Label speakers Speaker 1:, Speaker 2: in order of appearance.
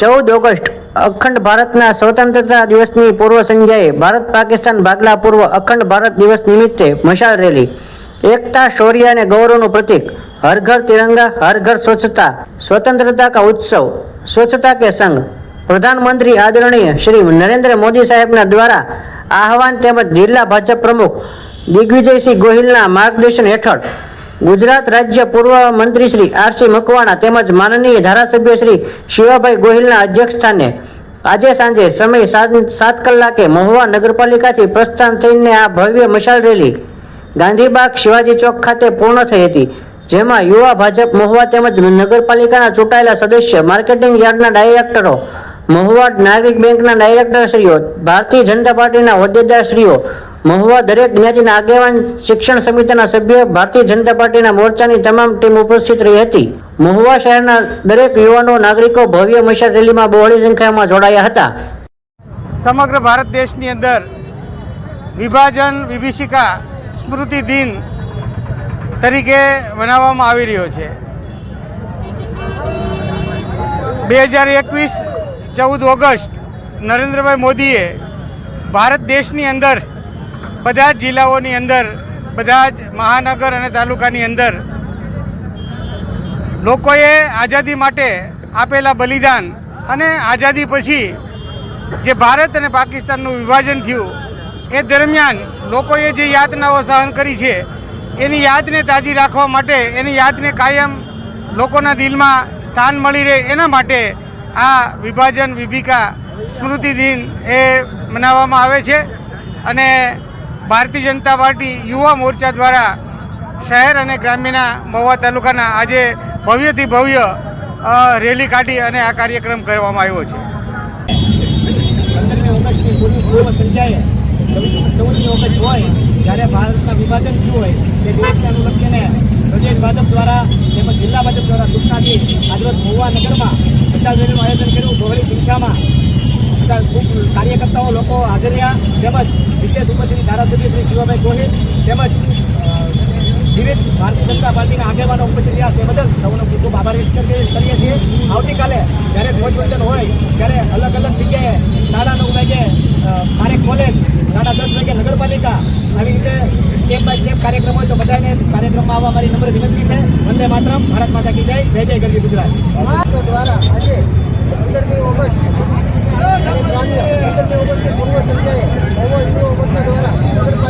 Speaker 1: ચૌદ ઓગસ્ટ, અખંડ ભારતના સ્વતંત્રતા દિવસની પૂર્વ સંધ્યાએ ભારત પાકિસ્તાન ભાગલા પૂર્વ અખંડ ભારત દિવસ નિમિત્તે મશાલ રેલી. એકતા, શૌર્ય અને ગૌરવનું પ્રતીક. હર ઘર તિરંગા, હર ઘર સ્વચ્છતા. સ્વતંત્રતા કા ઉત્સવ? સ્વચ્છતા કે સંઘ? પ્રધાનમંત્રી આદરણીય શ્રી નરેન્દ્ર મોદી સાહેબના દ્વારા આહવાન તેમજ જિલ્લા ભાજપ પ્રમુખ દિગ્વિજયસિંહ ગોહિલના માર્ગદર્શન હેઠળ ગુજરાત રાજ્ય પૂર્વ મંત્રી શ્રી આરસી મકવાણા તેમજ માનનીય ધારાસભ્ય શ્રી શિવાભાઈ ગોહિલના અધ્યક્ષસ્થાને આજે સાંજે સમય સાત કલાકે મહુવા નગરપાલિકાથી પ્રસ્થાન થઈને આ ભવ્ય મશાલ રેલી ગાંધીબાગ શિવાજી ચોક ખાતે પૂર્ણ થઈ હતી, જેમાં યુવા ભાજપ મહુવા તેમજ નગરપાલિકાના ચૂંટાયેલા સદસ્ય, માર્કેટિંગ યાર્ડના ડાયરેક્ટરો, મહુવા નાગરિક બેંકના ડાયરેક્ટરશ્રીઓ, ભારતીય જનતા પાર્ટીના હોદ્દેદારશ્રીઓ મહુવા દરેક જ્ઞાતિના આગેવાન શિક્ષણ સમિતિના સભ્ય, ભારતીય જનતા પાર્ટીના મોરચાની તમામ ટીમ ઉપસ્થિત રહી હતી. મહુવા શહેરના દરેક યુવાનો, નાગરિકો ભવ્ય મશાલ રેલીમાં બહોળી સંખ્યામાં જોડાયા હતા.
Speaker 2: સમગ્ર ભારત દેશની અંદર વિભાજન, વિભીષિકા સ્મૃતિ દિન તરીકે મનાવવામાં આવી રહ્યો છે. બે હજાર એકવીસ ચૌદ ઓગસ્ટ નરેન્દ્રભાઈ મોદીએ ભારત દેશની અંદર બધા જ જિલ્લાઓની અંદર બધા જ મહાનગર અને તાલુકાની અંદર લોકોએ આઝાદી માટે આપેલા બલિદાન અને આઝાદી પછી જે ભારત અને પાકિસ્તાનનું વિભાજન થયું, એ દરમિયાન લોકોએ જે યાતનાઓ સહન કરી છે, એની યાદને તાજી રાખવા માટે, એની યાદને કાયમ લોકોના દિલમાં સ્થાન મળી રહે એના માટે આ વિભાજન વિભિકા સ્મૃતિ દિન એ મનાવવામાં આવે છે. અને ભારતીય જનતા પાર્ટી યુવા મોરચા દ્વારા શહેર અને ગ્રામ્યના મહુવા તાલુકાના આજે ભવ્યથી ભવ્ય રેલી કાઢી અને આ કાર્યક્રમ કરવામાં આવ્યો છે.
Speaker 3: પંદરમી ઓગસ્ટની પૂર્વ સંધ્યાએ ચૌદમી ઓગસ્ટ હોય, જ્યારે ભારતના વિભાજન થયું હોય, તે દિવસને અનુલક્ષીને પ્રદેશ ભાજપ દ્વારા તેમજ જિલ્લા ભાજપ દ્વારા સૂચનાથી આજરોજ મહુવા નગરમાં વિશાળ રેલીનું આયોજન કર્યું. બહોળી સંખ્યામાં બધા ખૂબ કાર્યકર્તાઓ લોકો હાજર રહ્યા. તેમજ વિશેષ ઉપસ્થિત ધારાસભ્ય શ્રી શિવાભાઈ ગોહિલ તેમજ વિવિધ ભારતીય જનતા પાર્ટીના આગેવાનો ઉપસ્થિત રહ્યા. તે બદલ સૌનો ખૂબ ખૂબ આભાર વ્યક્ત કરીએ છીએ. આવતીકાલે જ્યારે ધ્વજવંદન હોય, ત્યારે અલગ અલગ જગ્યાએ સાડા નવ વાગે મારે કોલેજ, સાડા દસ વાગે નગરપાલિકા આવી રીતે સ્ટેપ બાય સ્ટેપ કાર્યક્રમ હોય તો બધાને કાર્યક્રમમાં આવવા મારી નંબર વિનંતી છે. વંદે માતરમ. ભારત માતા કી જય. જય જય ગરવી ગુજરાત. 我我我太多了。